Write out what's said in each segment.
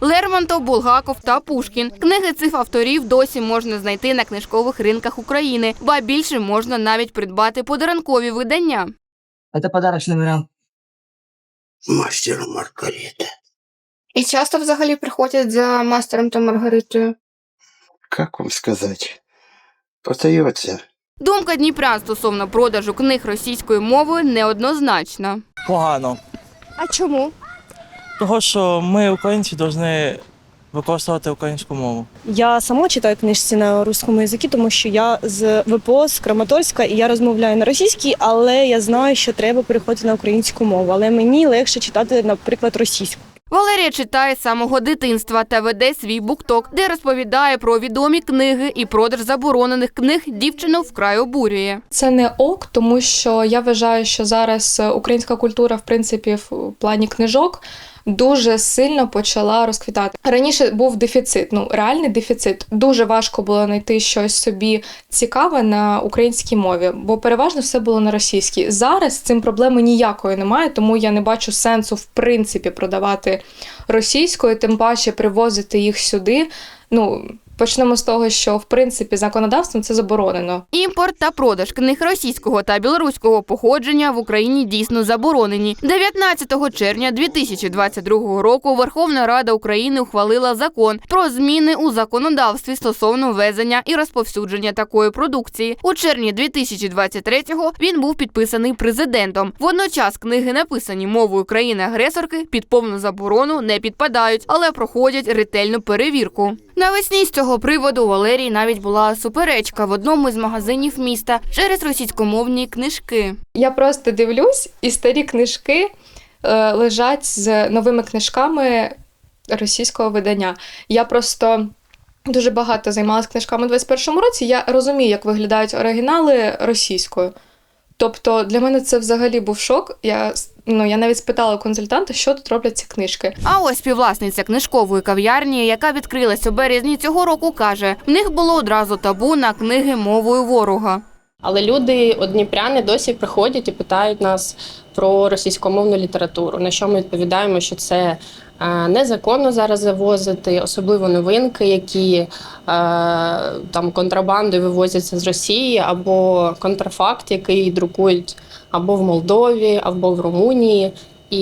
Лермонтов, Булгаков та Пушкін. Книги цих авторів досі можна знайти на книжкових ринках України, ба більше можна навіть придбати подарункові видання. Это подарочный вариант. Мастер Маргарита. І часто взагалі приходять за мастером та Маргаритою. Как вам сказать? Остается. Думка Дніпрян стосовно продажу книг російською мовою неоднозначна. Погано. А чому? Того, що ми, українці, повинні використовувати українську мову. Я сама читаю книжці на русскому язикі, тому що я з ВПО з Краматорська і я розмовляю на російській, але я знаю, що треба переходити на українську мову. Але мені легше читати, наприклад, російську. Валерія читає з самого дитинства та веде свій букток, де розповідає про відомі книги і продаж заборонених книг дівчину вкрай обурює. Це не ок, тому що я вважаю, що зараз українська культура, в принципі, в плані книжок. Дуже сильно почала розквітати. Раніше був дефіцит, ну реальний дефіцит. Дуже важко було знайти щось собі цікаве на українській мові, бо переважно все було на російській. Зараз цим проблеми ніякої немає, тому я не бачу сенсу в принципі продавати російською, тим паче привозити їх сюди. Ну почнемо з того, що в принципі законодавством це заборонено. Імпорт та продаж книг російського та білоруського походження в Україні дійсно заборонені. 19 червня 2022 року Верховна Рада України ухвалила закон про зміни у законодавстві стосовно ввезення і розповсюдження такої продукції. У червні 2023-го він був підписаний президентом. Водночас книги, написані мовою країни-агресорки, під повну заборону не підпадають, але проходять ретельну перевірку. Навесні з цього приводу у Валерії навіть була суперечка в одному із магазинів міста через російськомовні книжки. Я просто дивлюсь, і старі книжки е, лежать з новими книжками російського видання. Я просто дуже багато займалася книжками у 21-му році. Я розумію, як виглядають оригінали російською. Тобто для мене це взагалі був шок. Я, ну, я навіть спитала консультанта, що тут роблять ці книжки. А ось співвласниця книжкової кав'ярні, яка відкрилась у березні цього року, каже: в них було одразу табу на книги мовою ворога. Але люди, одніпряни дніпряни, досі приходять і питають нас про російськомовну літературу. На що ми відповідаємо, що це е, незаконно зараз завозити, особливо новинки, які е, там контрабандою вивозяться з Росії, або контрафакт, який друкують або в Молдові, або в Румунії.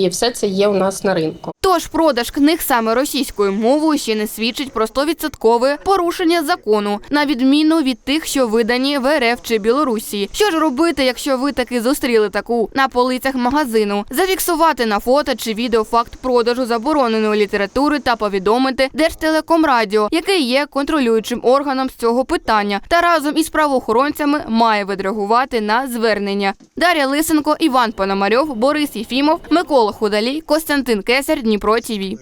І все це є у нас на ринку. Тож продаж книг саме російською мовою ще не свідчить про 100% порушення закону, на відміну від тих, що видані в РФ чи Білорусі. Що ж робити, якщо ви таки зустріли таку на полицях магазину? Зафіксувати на фото чи відео факт продажу забороненої літератури та повідомити Держтелекомрадіо, яке є контролюючим органом з цього питання, та разом із правоохоронцями має відреагувати на звернення. Дар'я Лисенко, Іван Пономарьов, Борис Єфімов, Микола Худалій, Костянтин Кесар, Дніпро ТІВІ.